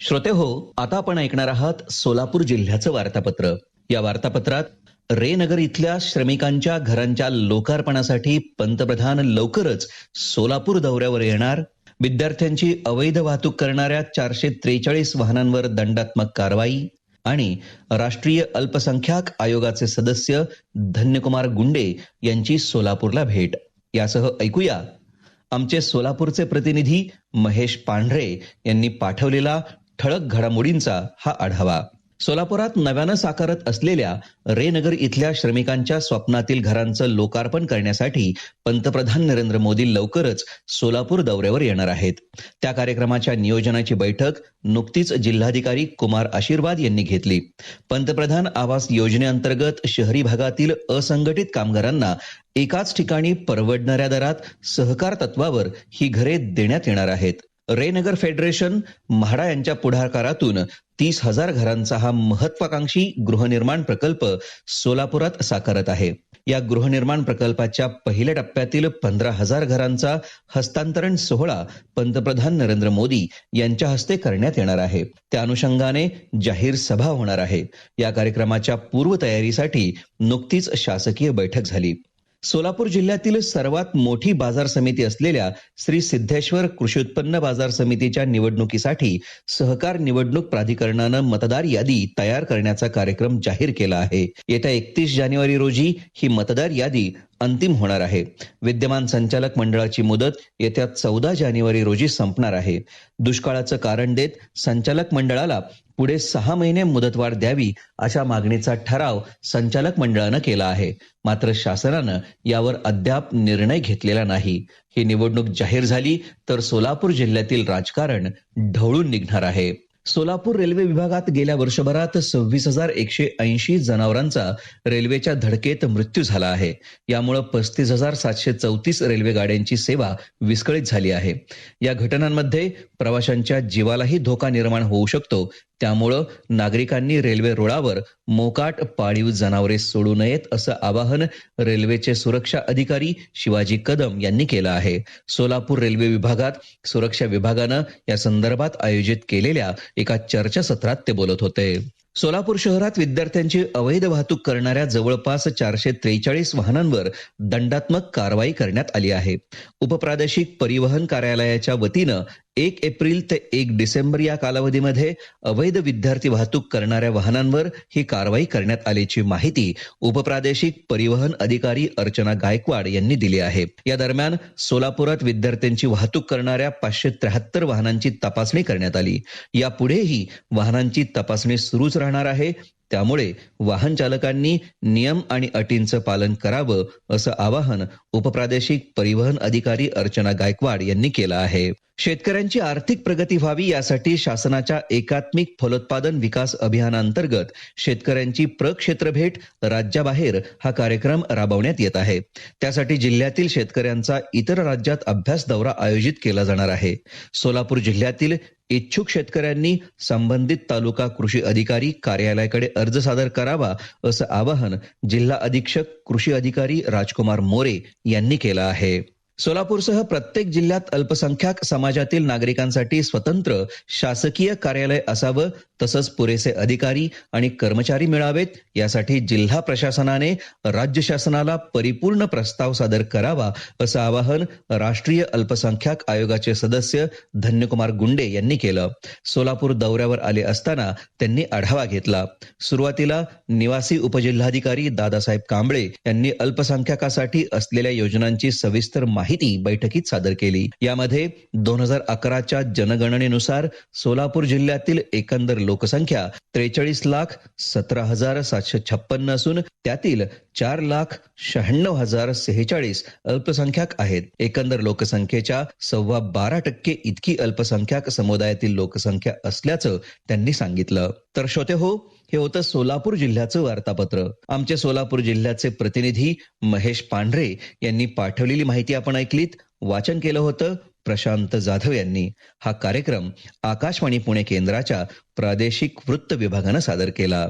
श्रोते हो आता आपण ऐकणार आहात सोलापूर जिल्ह्याचं वार्तापत्र. या वार्तापत्रात रेनगर इथल्या श्रमिकांच्या घरांच्या लोकार्पणासाठी पंतप्रधान लवकरच सोलापूर दौऱ्यावर येणार. विद्यार्थ्यांची अवैध वाहतूक करणाऱ्या चारशे त्रेचाळीस वाहनांवर दंडात्मक कारवाई आणि राष्ट्रीय अल्पसंख्याक आयोगाचे सदस्य धन्यकुमार गुंडे यांची सोलापूरला भेट. यासह ऐकूया. आमचे सोलापूरचे प्रतिनिधी महेश पांढरे यांनी पाठवलेला ठळक घडामोडींचा हा आढावा. सोलापुरात नव्यानं साकारत असलेल्या रेनगर इथल्या श्रमिकांच्या स्वप्नातील घरांचं लोकार्पण करण्यासाठी पंतप्रधान नरेंद्र मोदी लवकरच सोलापूर दौऱ्यावर येणार आहेत. त्या कार्यक्रमाच्या नियोजनाची बैठक नुकतीच जिल्हाधिकारी कुमार आशीर्वाद यांनी घेतली. पंतप्रधान आवास योजनेअंतर्गत शहरी भागातील असंघटित कामगारांना एकाच ठिकाणी परवडणाऱ्या दरात सहकार तत्वावर ही घरे देण्यात येणार आहेत. रेनगर फेडरेशन म्हाडा यांच्या पुढाकारातून तीस हजार घरांचा हा महत्वाकांक्षी गृहनिर्माण प्रकल्प सोलापुरात साकारत आहे. या गृहनिर्माण प्रकल्पाच्या पहिल्या टप्प्यातील पंधरा हजार घरांचा हस्तांतरण सोहळा पंतप्रधान नरेंद्र मोदी यांच्या हस्ते करण्यात येणार आहे. त्या अनुषंगाने जाहीर सभा होणार आहे. या कार्यक्रमाच्या पूर्वतयारीसाठी नुकतीच शासकीय बैठक झाली. सोलापूर जिल्ह्यातील सर्वात मोठी बाजार समिती असलेल्या श्री सिद्धेश्वर कृषी उत्पन्न बाजार समितीच्या निवडणुकीसाठी सहकार निवडणूक प्राधिकरणानं मतदार यादी तयार करण्याचा कार्यक्रम जाहीर केला आहे. येत्या एकतीस जानेवारी रोजी ही मतदार यादी अंतिम होणार आहे. विद्यमान संचालक मंडळाची मुदत येत्या चौदा जानेवारी रोजी संपणार आहे. दुष्काळाचं कारण देत संचालक मंडळाला पुढे सहा महिने मुदतवाढ द्यावी अशा मागणीचा ठराव संचालक मंडळानं केला आहे. मात्र शासनानं यावर अद्याप निर्णय घेतलेला नाही. ही निवडणूक जाहीर झाली तर सोलापूर जिल्ह्यातील राजकारण ढवळून निघणार आहे. सोलापूर रेल्वे विभागात गेल्या वर्षभरात सव्वीस हजार एकशे ऐंशी जनावरांचा रेल्वेच्या धडकेत मृत्यू झाला आहे. यामुळे पस्तीस हजार सातशे चौतीस रेल्वे गाड्यांची सेवा विस्कळीत झाली आहे. या घटनांमध्ये प्रवाशांच्या जीवालाही धोका निर्माण होऊ शकतो त्यामुळं नागरिकांनी रेल्वे रुळावर मोकाट पाळीव जनावरे सोडू नयेत असं आवाहन रेल्वेचे सुरक्षा अधिकारी शिवाजी कदम यांनी केलं आहे. सोलापूर रेल्वे विभागात सुरक्षा विभागानं या संदर्भात आयोजित केलेल्या एका चर्चासत्रात ते बोलत होते. सोलापूर शहरात विद्यार्थ्यांची अवैध वाहतूक करणाऱ्या जवळपास चारशे त्रेचाळीस वाहनांवर दंडात्मक कारवाई करण्यात आली आहे. उपप्रादेशिक परिवहन कार्यालयाच्या वतीनं एक एप्रिल ते एक डिसेंबर या कालावधीमध्ये अवैध विद्यार्थी वाहतूक करणाऱ्या वाहनांवर ही कारवाई करण्यात आल्याची माहिती उपप्रादेशिक परिवहन अधिकारी अर्चना गायकवाड यांनी दिली आहे. या दरम्यान सोलापुरात विद्यार्थ्यांची वाहतूक करणाऱ्या पाचशे त्र्याहत्तर वाहनांची तपासणी करण्यात आली. यापुढेही वाहनांची तपासणी सुरूच राहणार आहे. त्यामुळे वाहन चालकांनी नियम आणि अटींचं पालन करावं असं आवाहन उपप्रादेशिक परिवहन अधिकारी अर्चना गायकवाड यांनी केलं आहे. शेतकऱ्यांची आर्थिक प्रगती व्हावी यासाठी शासनाच्या एकात्मिक फलोत्पादन विकास अभियानांतर्गत शेतकऱ्यांची प्रक्षेत्र भेट राज्याबाहेर हा कार्यक्रम राबवण्यात येत आहे. त्यासाठी जिल्ह्यातील शेतकऱ्यांचा इतर राज्यात अभ्यास दौरा आयोजित केला जाणार आहे. सोलापूर जिल्ह्यातील इच्छुक शेतकऱ्यांनी संबंधित तालुका कृषी अधिकारी कार्यालयाकडे अर्ज सादर करावा असं आवाहन जिल्हा अधीक्षक कृषी अधिकारी राजकुमार मोरे यांनी केलं आहे. सोलापूरसह प्रत्येक जिल्ह्यात अल्पसंख्याक समाजातील नागरिकांसाठी स्वतंत्र शासकीय कार्यालय असावं तसंच पुरेसे अधिकारी आणि कर्मचारी मिळावेत यासाठी जिल्हा प्रशासनाने राज्य शासनाला परिपूर्ण प्रस्ताव सादर करावा असं आवाहन राष्ट्रीय अल्पसंख्याक आयोगाचे सदस्य धन्यकुमार गुंडे यांनी केलं. सोलापूर दौऱ्यावर आले असताना त्यांनी आढावा घेतला. सुरुवातीला निवासी उपजिल्हाधिकारी दादासाहेब कांबळे यांनी अल्पसंख्याकासाठी असलेल्या योजनांची सविस्तर माहिती बैठकीत सादर केली. यामध्ये दोन हजार अकराच्या जनगणनेनुसार सोलापूर जिल्ह्यातील एकंदर लोकसंख्या त्रेचाळीस लाख सतरा हजार सातशे छप्पन्न असून त्यातील चार लाख शहाण्णव हजार सेहेचाळीस अल्पसंख्याक आहेत. एकंदर लोकसंख्येच्या सव्वा बारा टक्के इतकी अल्पसंख्याक समुदायातील लोकसंख्या असल्याचं त्यांनी सांगितलं. तर श्रोते हो हे होतं सोलापूर जिल्ह्याचं वार्तापत्र. आमच्या सोलापूर जिल्ह्याचे प्रतिनिधी महेश पांढरे यांनी पाठवलेली माहिती आपण ऐकलीत. वाचन केलं होतं प्रशांत जाधव यांनी. हा कार्यक्रम आकाशवाणी पुणे केंद्राच्या प्रादेशिक वृत्त विभागानं सादर केला.